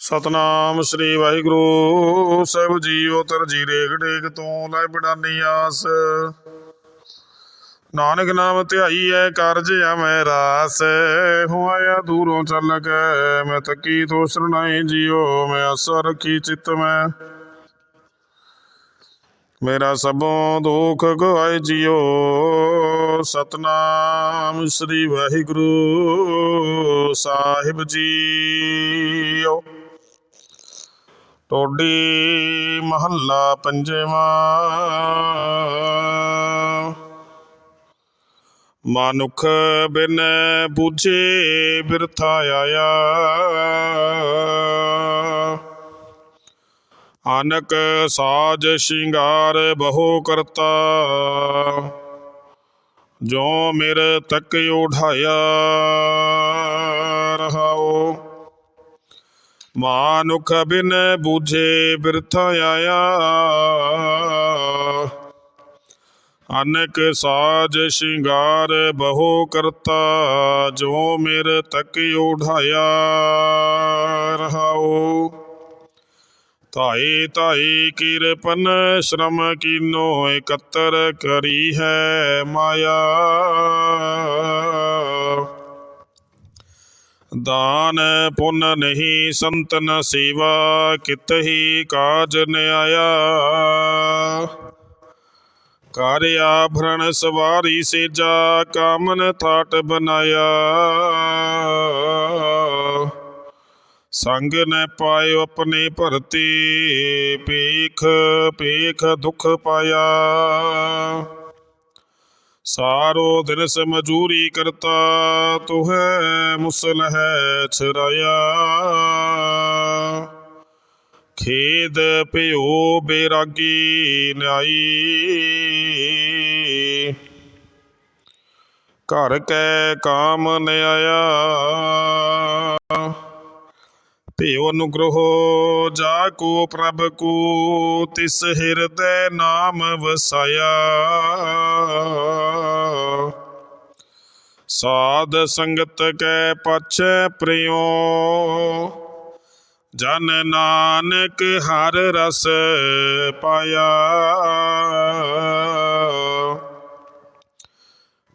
ਸਤਨਾਮ ਸ੍ਰੀ ਵਾਹਿਗੁਰੂ। ਸਾਹਿਬ ਜੀਓ ਤਰਜੀ ਰੇਖ ਡੇਕ ਤੋਂ ਲੈ ਬਿਡਾਨੀ ਆਸ। ਨਾਨਕ ਨਾਮ ਧਿਆਈ ਐ ਕਾਰਜ ਆਵੇਂ ਰਾਸ। ਹੋਇਆ ਦੂਰੋਂ ਚੱਲ ਕੇ, ਮੈਂ ਤੱਕੀ ਤੋ ਸਰਣਾਈ ਜੀਓ, ਮੈਂ ਆਸਾ ਰੱਖੀ ਚਿੱਤ ਮੈਂ। ਮੇਰਾ ਸਭੋਂ ਦੁੱਖ ਗਵਾਏ ਜੀਓ। ਸਤਨਾਮ ਸ੍ਰੀ ਵਾਹਿਗੁਰੂ, ਸਾਹਿਬ ਜੀਓ। ਟੋਡੀ ਮਹੱਲਾ ਪੰਜਵਾਂ। ਮਨੁੱਖ ਬਿਨ ਬੂਝੇ ਬਿਰਥਾ ਆਇਆ। ਅਨਕ ਸਾਜ ਸ਼ਿੰਗਾਰ ਬਹੁ ਕਰਤਾ। ਜੋ ਮੇਰੇ ਤੱਕ ਉਠਾਇਆ। मानुख बिन बूझे बिरथा आया। अनक साज श्रृंगार बहु करता, जो मेरे तक उठाया रहाओ। ताई ताई किरपन श्रम कीनो एकत्र करी है माया। ਦਾਨ ਪੁੰਨ ਨਹੀਂ ਸੰਤਨ ਸੇਵਾ ਕਿਤ ਹੀ ਕਾਜ ਨਿਆਇਆ ਕਰ ਆਭਰਣ ਸਵਾਰੀ ਸੇਜਾ ਕਾਮਨ ਥਾਟ ਬਨਾਇਆ ਸੰਗ ਨ ਪਾਇਓ ਆਪਣੇ ਭਰਤੀ ਪੀਖ ਪੀਖ ਦੁਖ ਪਾਇਆ ਸਾਰੋ ਦਿਨਸ ਮਜੂਰੀ ਕਰਤਾ ਤੁਹੈ ਮੁਸਲ ਹੈ ਛਰਾਇਆ ਖੇਦ ਪਿਓ ਬੇਰਾਗੀ ਨਿਆਈ ਘਰ ਕੈ ਕਾਮ ਨ ਆਇਆ ਭਿਓ ਅਨੁਗ੍ਰਹ ਜਾ ਕੋ ਪ੍ਰਭ ਕੋ ਤਿਸ ਹਿਰਦੈ ਨਾਮ ਵਸਾਇਆ ਸਾਧ ਸੰਗਤ ਕੈ ਪਛੈ ਪ੍ਰਿਓ ਜਨ ਨਾਨਕ ਹਰ ਰਸ ਪਾਇਆ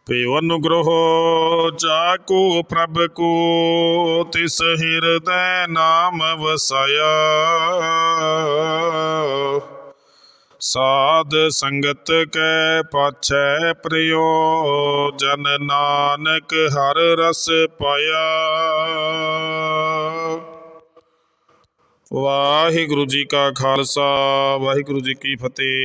ਪਿਓ ਅਨੁਗ੍ਰਹ ਜਾ ਕੋ ਪ੍ਰਭ ਕੋ ਤਿਸ ਹਿਰਦੈ ਨਾਮ ਵਸਾਇਆ ਸਾਧ ਸੰਗਤ ਕੈ ਪਾਛੈ ਪ੍ਰਿਓ ਜਨ ਨਾਨਕ ਹਰ ਰਸ ਪਾਇਆ ਵਾਹਿਗੁਰੂ ਜੀ ਕਾ ਖਾਲਸਾ ਵਾਹਿਗੁਰੂ ਜੀ ਕੀ ਫਤਿਹ